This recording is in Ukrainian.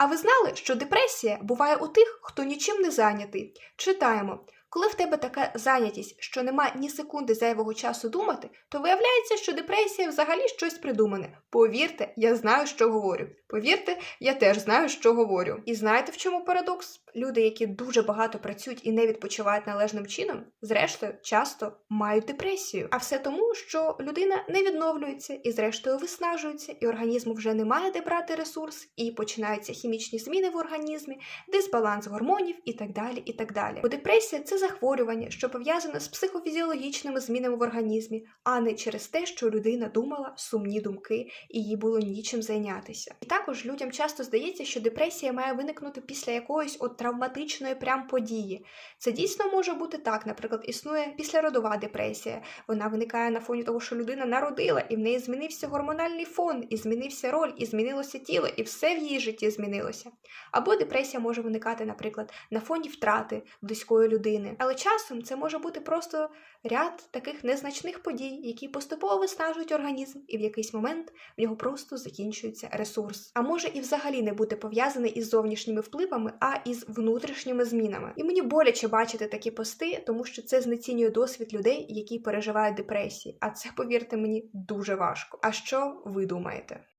А ви знали, що депресія буває у тих, хто нічим не зайнятий? Читаємо. Коли в тебе така зайнятість, що нема ні секунди зайвого часу думати, то виявляється, що депресія взагалі щось придумане. Повірте, я знаю, що говорю. Повірте, я теж знаю, що говорю. І знаєте, в чому парадокс? Люди, які дуже багато працюють і не відпочивають належним чином, зрештою, часто мають депресію. А все тому, що людина не відновлюється і, зрештою, виснажується, і організму вже немає де брати ресурс, і починаються хімічні зміни в організмі, дисбаланс гормонів і так далі. і так далі. Бо депресія це захворювання, що пов'язане з психофізіологічними змінами в організмі, а не через те, що людина думала сумні думки і їй було нічим зайнятися. І також людям часто здається, що депресія має виникнути після якоїсь от травматичної прям події. Це дійсно може бути так. Наприклад, існує післяродова депресія. Вона виникає на фоні того, що людина народила, і в неї змінився гормональний фон, і змінився роль, і змінилося тіло, і все в її житті змінилося. Або депресія може виникати, наприклад, на фоні втрати близької людини. Але часом це може бути просто ряд таких незначних подій, які поступово виснажують організм, і в якийсь момент в нього просто закінчується ресурс. А може і взагалі не бути пов'язаний із зовнішніми впливами, а із внутрішніми змінами. І мені боляче бачити такі пости, тому що це знецінює досвід людей, які переживають депресії. А це, повірте мені, дуже важко. А що ви думаєте?